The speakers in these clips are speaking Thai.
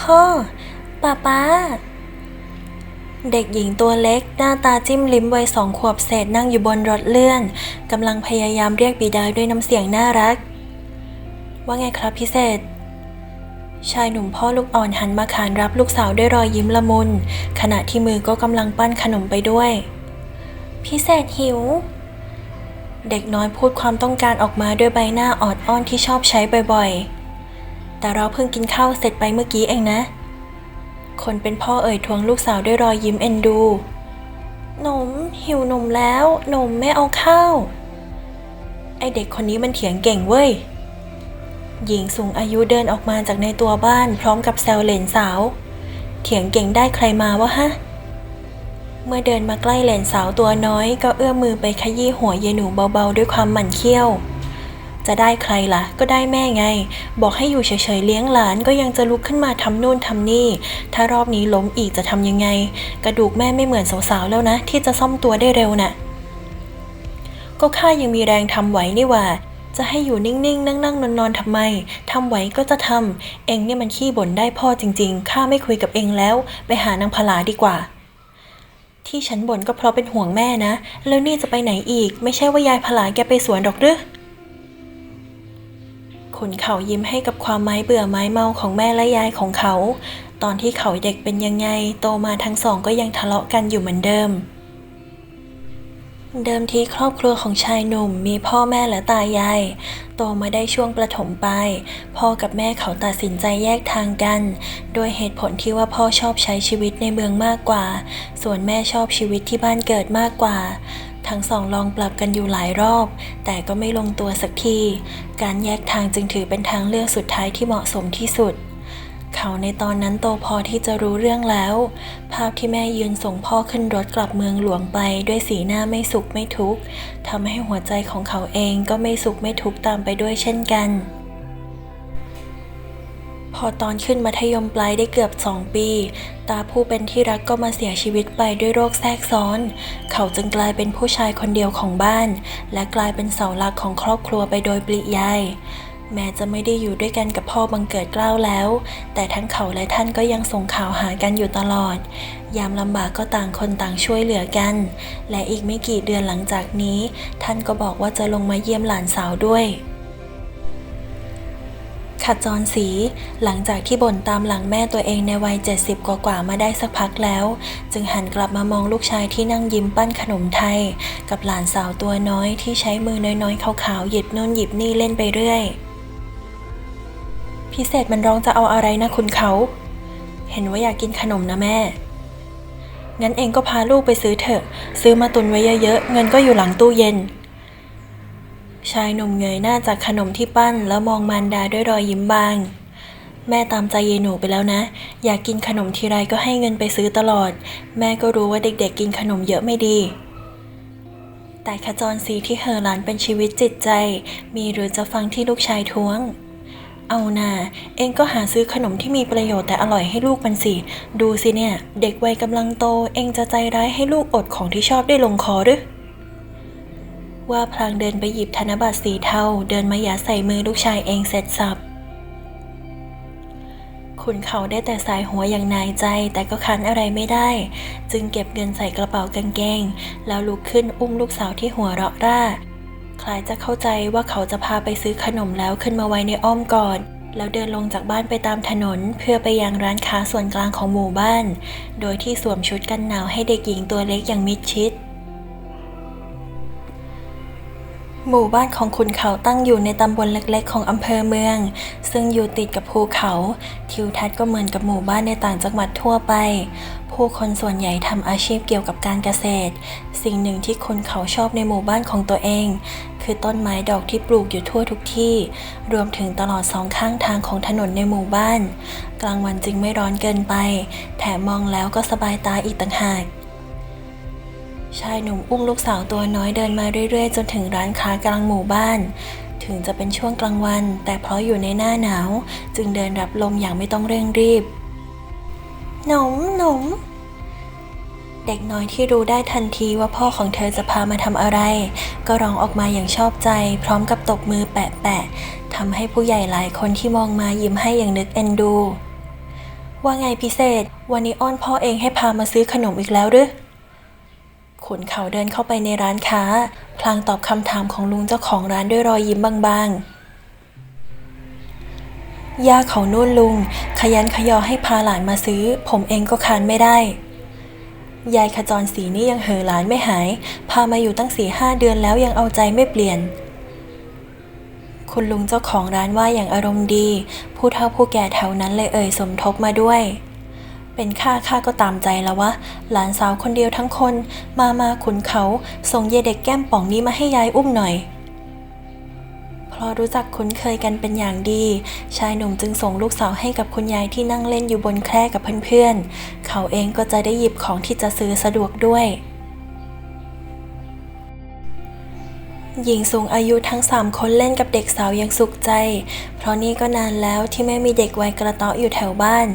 พ่อป้าป้า เด็กหญิงตัวเล็กหน้าตาจิ้มลิ้มวัยสองขวบเศษนั่งอยู่บนรถเลื่อนกำลังพยายามเรียกบิดาด้วยน้ำเสียงน่ารัก ว่าไงครับพิเศษ ชายหนุ่มพ่อลูกอ่อนหันมาขานรับลูกสาวด้วยรอยยิ้มละมุน ขณะที่มือก็กำลังปั้นขนมไปด้วย พิเศษหิว เด็กน้อยพูดความต้องการออกมาด้วยใบหน้าออดอ้อนที่ชอบใช้บ่อยๆ แต่เราเพิ่งกินข้าวเสร็จไปเมื่อกี้เองนะ คนเป็นพ่อเอ่ยทวงลูกสาวด้วยรอยยิ้มเอ็นดู หนมหิวหนมแล้ว หนมไม่เอาข้าว ไอเด็กคนนี้มันเถียงเก่งเว้ย หญิงสูงอายุเดินออกมาจากในตัวบ้านพร้อมกับแซวเหลนสาว เถียงเก่งได้ใครมาวะฮะ เมื่อเดินมาใกล้เหลนสาวตัวน้อย ก็เอื้อมมือไปขยี้หัวเยายหนูเบาๆ ด้วยความหมั่นเคี้ยว จะได้ใครล่ะ ก็ได้แม่ไง บอกให้อยู่เฉยๆเลี้ยงหลานก็ยังจะลุกขึ้นมาทำนู่นทำนี่ ถ้ารอบนี้ล้มอีกจะทำยังไง กระดูกแม่ไม่เหมือนสาวๆแล้วนะ ที่จะซ่อมตัวได้เร็วน่ะ ก็ข้ายังมีแรงทำไหวนี่ว่าจะให้อยู่นิ่งๆ นั่งๆ นอนๆทำไม ทำไหวก็จะทำ เองเนี่ยมันขี้บ่นได้พ่อจริงๆ ข้าไม่คุยกับเองแล้ว ไปหานางพลาดีกว่า ที่ฉันบ่นก็เพราะเป็นห่วงแม่นะ แล้วนี่จะไปไหนอีก ไม่ใช่ว่ายายพลาแกไปสวนดอกหรือ ขุนเขายิ้มให้กับความไม้เบื่อไม้เมาของแม่และยายของเขา ตอนที่เขาเด็กเป็นยังไง โตมาทั้งสองก็ยังทะเลาะกันอยู่เหมือนเดิม เดิมทีครอบครัวของชายหนุ่มมีพ่อแม่และตายาย โตมาได้ช่วงประถมปลายพ่อกับแม่เขาตัดสินใจแยกทางกัน โดยเหตุผลที่ว่าพ่อชอบใช้ชีวิตในเมืองมากกว่า ส่วนแม่ชอบชีวิตที่บ้านเกิดมากกว่า ทั้งสองลองปรับกันอยู่หลายรอบ แต่ก็ไม่ลงตัวสักที การแยกทางจึงถือเป็นทางเลือกสุดท้ายที่เหมาะสมที่สุด เขาในตอนนั้นโตพอที่จะรู้เรื่องแล้ว ภาพที่แม่ยืนส่งพ่อขึ้นรถกลับเมืองหลวงไปด้วยสีหน้าไม่สุขไม่ทุกข์ทำให้หัวใจของเขาเองก็ไม่สุขไม่ทุกข์ตามไปด้วยเช่นกัน พอตอนขึ้นมัธยมปลายได้เกือบสองปี ตาผู้เป็นที่รักก็มาเสียชีวิตไปด้วยโรคแทรกซ้อน เขาจึงกลายเป็นผู้ชายคนเดียวของบ้าน และกลายเป็นเสาหลักของครอบครัวไปโดยปริยายแม้จะไม่ได้อยู่ด้วยกันกับพ่อบังเกิดเกล้าวแล้ว แต่ทั้งเขาและท่านก็ยังส่งข่าวหากันอยู่ตลอด ยามลำบากก็ต่างคนต่างช่วยเหลือกัน และอีกไม่กี่เดือนหลังจากนี้ ท่านก็บอกว่าจะลงมาเยี่ยมหลานสาวด้วย ขจรศรีหลังจากที่บ่นตามหลังแม่ตัวเองในวัย 70กว่ามาได้สักพักแล้ว จึงหันกลับมามองลูกชายที่นั่งยิ้มปั้นขนมไทย กับหลานสาวตัวน้อยที่ใช้มือน้อยๆขาวๆหยิบนู่นหยิบนี่เล่นไปเรื่อย พิเศษมันร้องจะเอาอะไรนะคุณเขา เห็นว่าอยากกินขนมนะแม่ งั้นเองก็พาลูกไปซื้อเถอะ ซื้อมาตุนไว้เยอะๆเงินก็อยู่หลังตู้เย็น ชายหนุ่มเงยหน้าจากขนมที่ปั้นแล้วมองมารดาด้วยรอยยิ้มบาง แม่ตามใจเยหนูไปแล้วนะ อยากกินขนมทีไรก็ให้เงินไปซื้อตลอด แม่ก็รู้ว่าเด็กๆกินขนมเยอะไม่ดี แต่ขจรสีที่เฮอหลานเป็นชีวิตจิตใจ มีหรือจะฟังที่ลูกชายท้วง เอานา เองก็หาซื้อขนมที่มีประโยชน์แต่อร่อยให้ลูกมันสิ ดูสิเนี่ย เด็กวัยกำลังโต เองจะใจร้ายให้ลูกอดของที่ชอบได้ลงคอหรือ ว่าพลางเดินไปหยิบธนบัตรสีเทาเดินมาหยาใส่มือลูกชายเองเสร็จสับคุณเขาได้แต่สายหัวอย่างนายใจแต่ก็คันอะไรไม่ได้ จึงเก็บเงินใส่กระเป๋ากางเกง แล้วลุกขึ้นอุ้มลูกสาวที่หัวเราะร่า คล้ายจะเข้าใจว่าเขาจะพาไปซื้อขนมแล้วขึ้นมาไว้ในอ้อมกอดแล้วเดินลงจากบ้านไปตามถนน เพื่อไปยังร้านค้าส่วนกลางของหมู่บ้าน โดยที่สวมชุดกันหนาวให้เด็กหญิงตัวเล็กอย่างมิดชิด หมู่บ้านของคุณเขาตั้งอยู่ในตำบลเล็กๆ ของอำเภอเมือง ซึ่งอยู่ติดกับภูเขา ทิวทัศน์ก็เหมือนกับหมู่บ้านในต่างจังหวัดทั่วไป ผู้คนส่วนใหญ่ทำอาชีพเกี่ยวกับการเกษตร สิ่งหนึ่งที่คนเขาชอบในหมู่บ้านของตัวเอง คือต้นไม้ดอกที่ปลูกอยู่ทั่วทุกที่ รวมถึงตลอดสองข้างทางของถนนในหมู่บ้าน กลางวันจึงไม่ร้อนเกินไป แถมมองแล้วก็สบายตาอีกต่างหาก ชายหนุ่มอุ้มลูกสาวตัวน้อยเดินมาเรื่อยๆ จนถึงร้านค้ากลางหมู่บ้าน ถึงจะเป็นช่วงกลางวัน แต่เพราะอยู่ในหน้าหนาว จึงเดินรับลมอย่างไม่ต้องเร่งรีบ หนมหนมเด็กน้อยที่รู้ได้ทันทีว่าพ่อของเธอจะพามาทำอะไร ก็ร้องออกมาอย่างชอบใจ พร้อมกับตบมือแปะๆทำให้ผู้ใหญ่หลายคนที่มองมายิ้มให้อย่างนึกเอ็นดู ว่าไงพิเศษ วันนี้อ้อนพ่อเองให้พามาซื้อขนมอีกแล้วหรือ ขุนเขาเดินเข้าไปในร้านค้า พลางตอบคำถามของลุงเจ้าของร้านด้วยรอยยิ้มบางๆ ย่าเขานู่นลุง ขยันขยอให้พาหลานมาซื้อ ผมเองก็คานไม่ได้ ยายขจรสีนี่ยังเหอหลานไม่หาย พามาอยู่ตั้งสี่ห้าเดือนแล้วยังเอาใจไม่เปลี่ยน คุณลุงเจ้าของร้านว่าอย่างอารมณ์ดี ผู้เฒ่าผู้แก่แถวนั้นเลยเอ่ยสมทบมาด้วย เป็นข้าข้าก็ตามใจแล้ววะ หลานสาวคนเดียวทั้งคน มามาขุนเขาส่งเยเด็กแก้มป่องนี้มาให้ยายอุ้มหน่อยเพราะรู้จักคุ้นเคยกันเป็นอย่างดี ชายหนุ่มจึงส่งลูกสาวให้กับคุณยายที่นั่งเล่นอยู่บนแคร่กับเพื่อนๆ เขาเองก็จะได้หยิบของที่จะซื้อสะดวกด้วยหญิงสูงอายุทั้งสามคนเล่นกับเด็กสาวอย่างสุขใจ เพราะนี่ก็นานแล้วที่ไม่มีเด็กวัยกระเตาะอยู่แถวบ้าน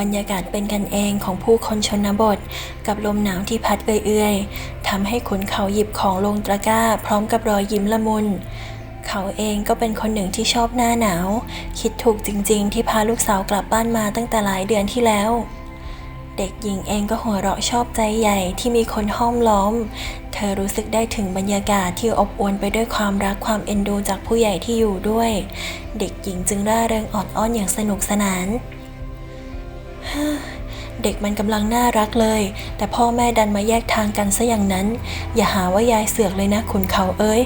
บรรยากาศเป็นกันเองของผู้คนชนบท กับลมหนาวที่พัดเอื่อยๆทำให้ขุนเขาหยิบของลงตะกร้า พร้อมกับรอยยิ้มละมุน เขาเองก็เป็นคนหนึ่งที่ชอบหน้าหนาว คิดถูกจริง ๆ ที่พาลูกสาวกลับบ้านมาตั้งแต่หลายเดือนที่แล้ว เด็กหญิงเองก็หัวเราะชอบใจใหญ่ที่มีคนห้อมล้อม เธอรู้สึกได้ถึงบรรยากาศที่อบอวลไปด้วยความรักความเอ็นดูจากผู้ใหญ่ที่อยู่ด้วย เด็กหญิงจึงร่าเริงออดอ้อนอย่างสนุกสนาน เด็กมันกำลังน่ารักเลย แต่พ่อแม่ดันมาแยกทางกันซะอย่างนั้น อย่าหาว่ายายเสือกเลยนะขุนเขาเอ้ย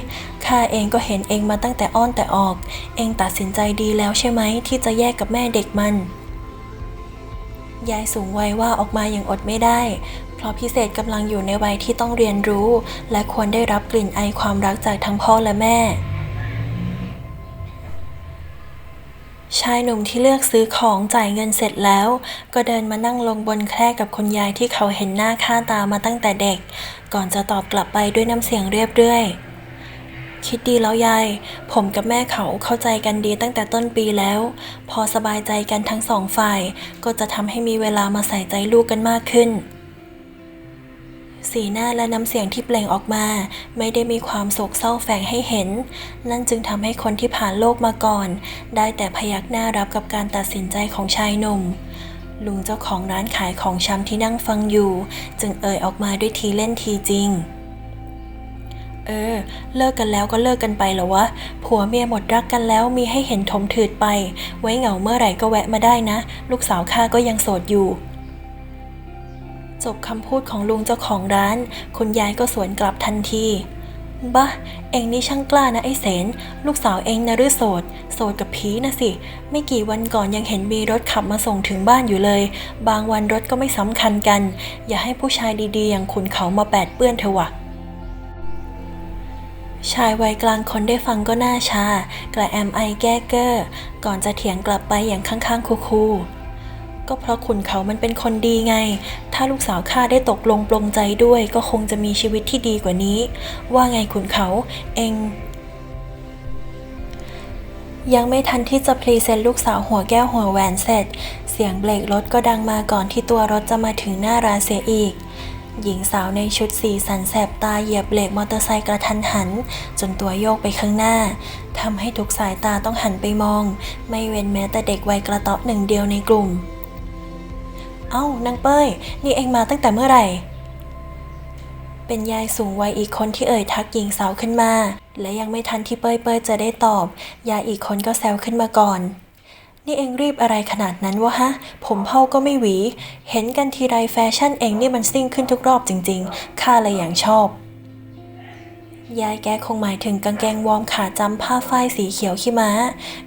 ข้าเองก็เห็นเองมาตั้งแต่อ้อนแต่ออก เองตัดสินใจดีแล้วใช่ไหมที่จะแยกกับแม่เด็กมัน ยายสูงวัยว่าออกมาอย่างอดไม่ได้ เพราะพิเศษกำลังอยู่ในวัยที่ต้องเรียนรู้ และควรได้รับกลิ่นไอความรักจากทั้งพ่อและแม่ ชายหนุ่มที่เลือกซื้อของจ่ายเงินเสร็จแล้ว ก็เดินมานั่งลงบนแคร่กับคุณยายที่เขาเห็นหน้าค่าตามาตั้งแต่เด็ก ก่อนจะตอบกลับไปด้วยน้ำเสียงเรียบเรื่อย คิดดีแล้วยาย ผมกับแม่เขาเข้าใจกันดีตั้งแต่ต้นปีแล้ว พอสบายใจกันทั้งสองฝ่าย ก็จะทำให้มีเวลามาใส่ใจลูกกันมากขึ้น สีหน้าและน้ำเสียงที่เปล่งออกมา ไม่ได้มีความโศกเศร้าแฝงให้เห็น นั่นจึงทำให้คนที่ผ่านโลกมาก่อน ได้แต่พยักหน้ารับกับการตัดสินใจของชายหนุ่ม ลุงเจ้าของร้านขายของชำที่นั่งฟังอยู่ จึงเอ่ยออกมาด้วยทีเล่นทีจริง เออ เลิกกันแล้วก็เลิกกันไปเหรอวะ ผัวเมียหมดรักกันแล้วมีให้เห็นถมถืดไป ไว้เหงาเมื่อไหร่ก็แวะมาได้นะ ลูกสาวข้าก็ยังโสดอยู่ จบคำพูดของลุงเจ้าของร้าน คุณยายก็สวนกลับทันทีบ้าเองนี่ช่างกล้านะไอ้เสน ลูกสาวเองนะหรือโสด โสดกับผีนะสิ ไม่กี่วันก่อนยังเห็นมีรถขับมาส่งถึงบ้านอยู่เลย บางวันรถก็ไม่สำคัญกัน อย่าให้ผู้ชายดีๆ อย่างคุณเขามาแปดเปื้อนเถอะวะชายวัยกลางคนได้ฟังก็น่าชา กระแอมไอแก้เกอร์ ก่อนจะเถียงกลับไปอย่างข้างๆคูๆ ก็เพราะขุนเขามันเป็นคนดีไง ถ้าลูกสาวข้าได้ตกลงปลงใจด้วย ก็คงจะมีชีวิตที่ดีกว่านี้ ว่าไงขุนเขาเองยังไม่ทันที่จะพรีเซนต์ลูกสาวหัวแก้วหัวแหวนเสร็จ เสียงเบรกรถก็ดังมาก่อนที่ตัวรถจะมาถึงหน้าร้านเสียอีก หญิงสาวในชุดสีสันแสบตาเหยียบเบรกมอเตอร์ไซค์กระทันหัน จนตัวโยกไปข้างหน้าทำให้ทุกสายตาต้องหันไปมอง ไม่เว้นแม้แต่เด็กวัยกระเตาะหนึ่งเดียวในกลุ่ม เอ้านางเป้ย นี่เองมาตั้งแต่เมื่อไหร่ เป็นยายสูงวัยอีกคนที่เอ่ยทักหญิงสาวขึ้นมา และยังไม่ทันที่เป้ยเป้ยจะได้ตอบ ยายอีกคนก็แซวขึ้นมาก่อน นี่เองรีบอะไรขนาดนั้นวะฮะ ผมเผาก็ไม่หวี เห็นกันทีไรแฟชั่นเองนี่มันซิ่งขึ้นทุกรอบจริงๆ ข้าเลยอย่างชอบยายแกคงหมายถึงกางเกงวอร์มขาจำผ้าฝ้ายสีเขียวขี้ม้า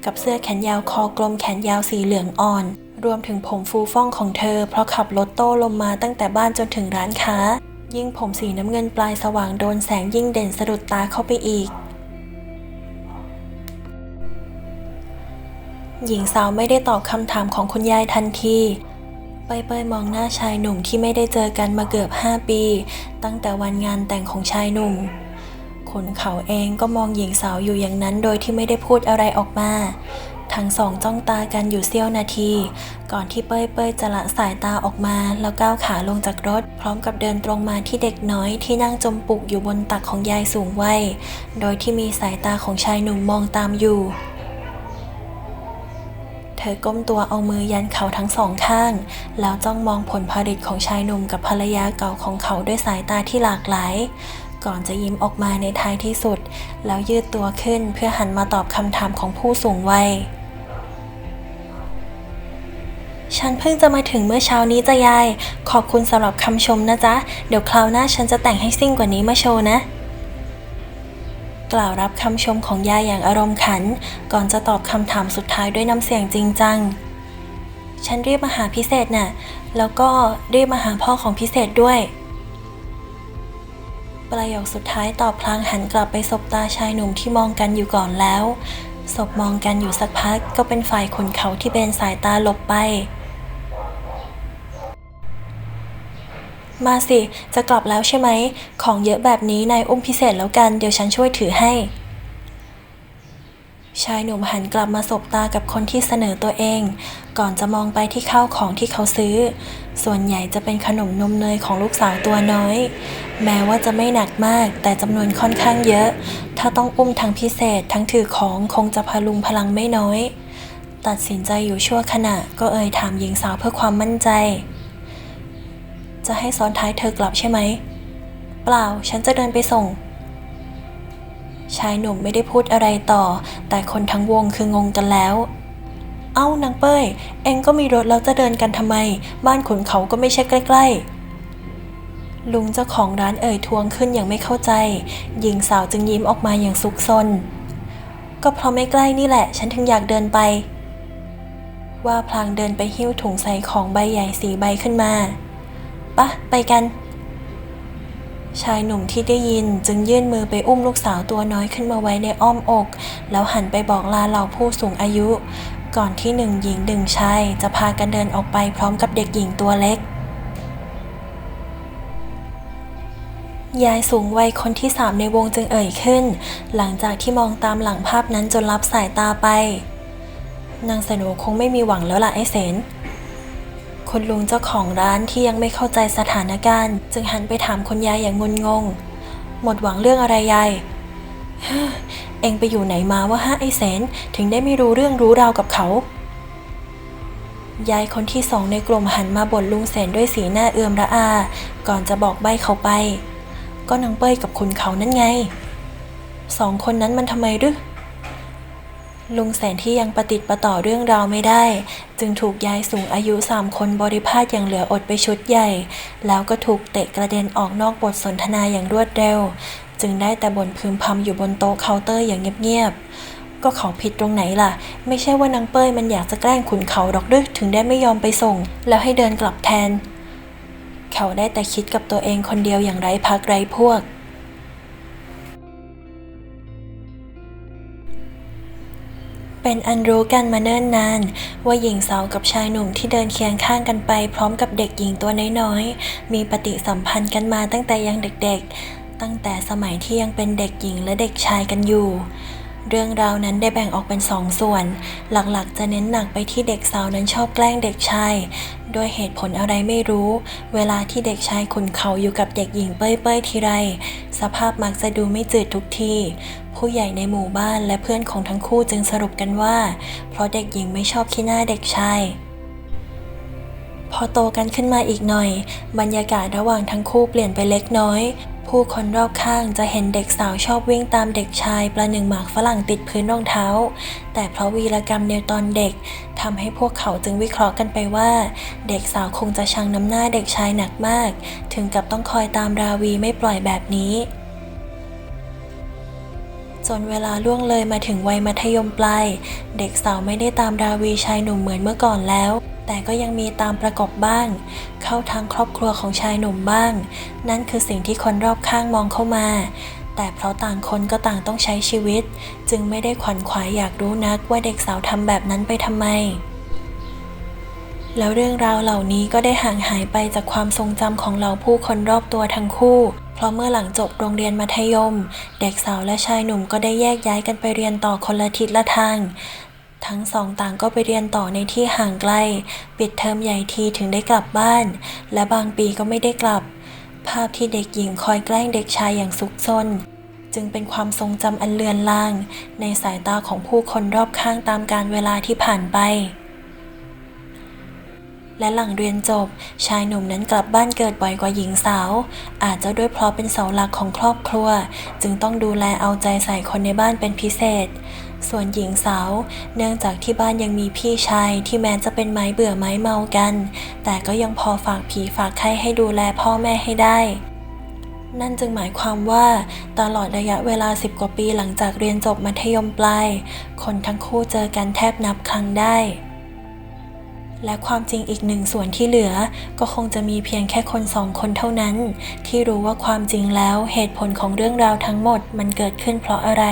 กับเสื้อแขนยาวคอกลมแขนยาวสีเหลืองอ่อน รวมถึงผมฟูฟ่องของเธอ เพราะขับรถโต้ลมมาตั้งแต่บ้านจนถึงร้านค้า ยิ่งผมสีน้ำเงินปลายสว่างโดนแสงยิ่งเด่นสะดุดตาเข้าไปอีก หญิงสาวไม่ได้ตอบคำถามของคุณยายทันทีเปยเปยมองหน้าชายหนุ่มที่ไม่ได้เจอกันมาเกือบ 5 ปี ตั้งแต่วันงานแต่งของชายหนุ่มขนเขาเองก็มองหญิงสาวอยู่อย่างนั้นโดยที่ไม่ได้พูดอะไรออกมา ทั้งสองจ้องตากันอยู่เสี้ยวนาที ก่อนที่เป้ยเป้ยจะละสายตาออกมาแล้วก้าวขาลงจากรถ พร้อมกับเดินตรงมาที่เด็กน้อยที่นั่งจมปุกอยู่บนตักของยายสูงวัยโดยที่มีสายตาของชายหนุ่มมองตามอยู่ เธอก้มตัวเอามือยันเขาทั้งสองข้าง แล้วจ้องมองผลผลิตของชายหนุ่มกับภรรยาเก่าของเขาด้วยสายตาที่หลากหลายก่อนจะยิ้มออกมาในท้ายที่สุด แล้วยืดตัวขึ้นเพื่อหันมาตอบคำถามของผู้สูงวัย ฉันเพิ่งจะมาถึงเมื่อเช้านี้จ้ะยาย ขอบคุณสำหรับคำชมนะจ๊ะ เดี๋ยวคราวหน้าฉันจะแต่งให้ซิ่งกว่านี้มาโชว์นะ กล่าวรับคำชมของยายอย่างอารมณ์ขัน ก่อนจะตอบคำถามสุดท้ายด้วยน้ำเสียงจริงจัง ฉันรีบมาหาพิเศษน่ะ แล้วก็รีบมาหาพ่อของพิเศษด้วยประโยคสุดท้ายตอบพลางหันกลับไปสบตาชายหนุ่มที่มองกันอยู่ก่อนแล้วศพมองกันอยู่สักพักก็เป็นฝ่ายขนเขาที่เบนสายตาหลบไป มาสิ จะกลับแล้วใช่ไหม ของเยอะแบบนี้นายอุ้มพิเศษแล้วกัน เดี๋ยวฉันช่วยถือให้ ชายหนุ่มหันกลับมาสบตากับคนที่เสนอตัวเอง ก่อนจะมองไปที่ข้าวของที่เขาซื้อ ส่วนใหญ่จะเป็นขนมนมเนยของลูกสาวตัวน้อย แม้ว่าจะไม่หนักมาก แต่จำนวนค่อนข้างเยอะ ถ้าต้องอุ้มทั้งพิเศษทั้งถือของคงจะพลุงพลังไม่น้อย ตัดสินใจอยู่ชั่วขณะก็เอ่ยถามหญิงสาวเพื่อความมั่นใจ จะให้ซ้อนท้ายเธอกลับใช่ไหม เปล่าฉันจะเดินไปส่ง ชายหนุ่มไม่ได้พูดอะไรต่อ แต่คนทั้งวงคืองงกันแล้ว เอ้านางเป้ย เองก็มีรถแล้วจะเดินกันทำไม บ้านขุนเขาก็ไม่ใช่ใกล้ ๆ ลุงเจ้าของร้านเอ่ยทวงขึ้นอย่างไม่เข้าใจ หญิงสาวจึงยิ้มออกมาอย่างซุกซนก็เพราะไม่ใกล้นี่แหละ ฉันถึงอยากเดินไป ว่าพลางเดินไปหิ้วถุงใส่ของใบใหญ่สีใบขึ้นมา ปะไปกัน ชายหนุ่มที่ได้ยินจึงยื่นมือไปอุ้มลูกสาวตัวน้อยขึ้นมาไว้ในอ้อมอก แล้วหันไปบอกลาเหล่าผู้สูงอายุ ก่อนที่หนึ่งหญิงหนึ่งชายจะพากันเดินออกไปพร้อมกับเด็กหญิงตัวเล็กยายสูงวัยคนที่สามในวงจึงเอ่ยขึ้น หลังจากที่มองตามหลังภาพนั้นจนรับสายตาไป นางสโนคงไม่มีหวังแล้วล่ะไอ้เสน คุณลุงเจ้าของร้านที่ยังไม่เข้าใจสถานการณ์ จึงหันไปถามคุณยายอย่างงุนงง หมดหวังเรื่องอะไรยายเอ็งไปอยู่ไหนมาวะฮะไอ้เสนถึงได้ไม่รู้เรื่องรู้ราวกับเขา ยายคนที่สองในกลุ่มหันมาบ่นลุงเสนด้วยสีหน้าเอื่อมระอา ก่อนจะบอกใบเขาไป ก็นางเป้ยกับคุณเขานั่นไง สองคนนั้นมันทำไมหรือ ลุงแสนที่ยังประติดประต่อเรื่องราวไม่ได้ จึงถูกยายสูงอายุสามคนบริพาทอย่างเหลืออดไปชุดใหญ่ แล้วก็ถูกเตะกระเด็นออกนอกบทสนทนาอย่างรวดเร็ว จึงได้แต่บ่นพึมพำอยู่บนโต๊ะเคาน์เตอร์อย่างเงียบๆก็เขาผิดตรงไหนล่ะ ไม่ใช่ว่านางเป้ยมันอยากจะแกล้งขุนเขาดอกดึกถึงได้ไม่ยอมไปส่ง แล้วให้เดินกลับแทน เขาได้แต่คิดกับตัวเองคนเดียวอย่างไร้พักไร้พวก เป็นอันรู้กันมาเนิ่นนาน ว่าหญิงสาวกับชายหนุ่มที่เดินเคียงข้างกันไป พร้อมกับเด็กหญิงตัวน้อยๆ มีปฏิสัมพันธ์กันมาตั้งแต่ยังเด็กๆ ตั้งแต่สมัยที่ยังเป็นเด็กหญิงและเด็กชายกันอยู่ เรื่องราวนั้นได้แบ่งออกเป็นสองส่วน หลักๆ จะเน้นหนักไปที่เด็กสาวนั้นชอบแกล้งเด็กชาย ด้วยเหตุผลอะไรไม่รู้ เวลาที่เด็กชายขุนเขาอยู่กับเด็กหญิงเป้ยๆทีไร สภาพมักจะดูไม่จืดทุกที ผู้ใหญ่ในหมู่บ้านและเพื่อนของทั้งคู่จึงสรุปกันว่า เพราะเด็กหญิงไม่ชอบขี้หน้าเด็กชายพอโตกันขึ้นมาอีกหน่อย บรรยากาศระหว่างทั้งคู่เปลี่ยนไปเล็กน้อย ผู้คนรอบข้างจะเห็นเด็กสาวชอบวิ่งตามเด็กชายประหนึ่งหมากฝรั่งติดพื้นรองเท้า แต่เพราะวีรกรรมในตอนเด็กทำให้พวกเขาจึงวิเคราะห์กันไปว่า เด็กสาวคงจะชังน้ำหน้าเด็กชายหนักมาก ถึงกับต้องคอยตามราวีไม่ปล่อยแบบนี้จนเวลาล่วงเลยมาถึงวัยมัธยมปลาย เด็กสาวไม่ได้ตามราวีชายหนุ่มเหมือนเมื่อก่อนแล้ว แต่ก็ยังมีตามประกบบ้าง เข้าทางครอบครัวของชายหนุ่มบ้าง นั่นคือสิ่งที่คนรอบข้างมองเข้ามา แต่เพราะต่างคนก็ต่างต้องใช้ชีวิต จึงไม่ได้ขวัญขวายอยากรู้นักว่าเด็กสาวทำแบบนั้นไปทำไม แล้วเรื่องราวเหล่านี้ก็ได้ห่างหายไปจากความทรงจำของเหล่าผู้คนรอบตัวทั้งคู่เพราะเมื่อหลังจบโรงเรียนมัธยม เด็กสาวและชายหนุ่มก็ได้แยกย้ายกันไปเรียนต่อคนละทิศละทาง ทั้งสองต่างก็ไปเรียนต่อในที่ห่างไกล ปิดเทอมใหญ่ทีถึงได้กลับบ้าน และบางปีก็ไม่ได้กลับ ภาพที่เด็กหญิงคอยแกล้งเด็กชายอย่างซุกซนจึงเป็นความทรงจำอันเลือนลาง ในสายตาของผู้คนรอบข้างตามการเวลาที่ผ่านไป และหลังเรียนจบ ชายหนุ่มนั้นกลับบ้านเกิดบ่อยกว่าหญิงสาว อาจจะด้วยเพราะเป็นเสาหลักของครอบครัว จึงต้องดูแลเอาใจใส่คนในบ้านเป็นพิเศษ ส่วนหญิงสาว เนื่องจากที่บ้านยังมีพี่ชายที่แม้จะเป็นไม้เบื่อไม้เมากัน แต่ก็ยังพอฝากผีฝากไข้ให้ดูแลพ่อแม่ให้ได้ นั่นจึงหมายความว่าตลอดระยะเวลา 10 กว่าปีหลังจากเรียนจบมัธยมปลาย คนทั้งคู่เจอกันแทบนับครั้งได้ และความจริงอีกหนึ่งส่วนที่เหลือ ก็คงจะมีเพียงแค่คนสองคนเท่านั้น ที่รู้ว่าความจริงแล้วเหตุผลของเรื่องราวทั้งหมดมันเกิดขึ้นเพราะอะไร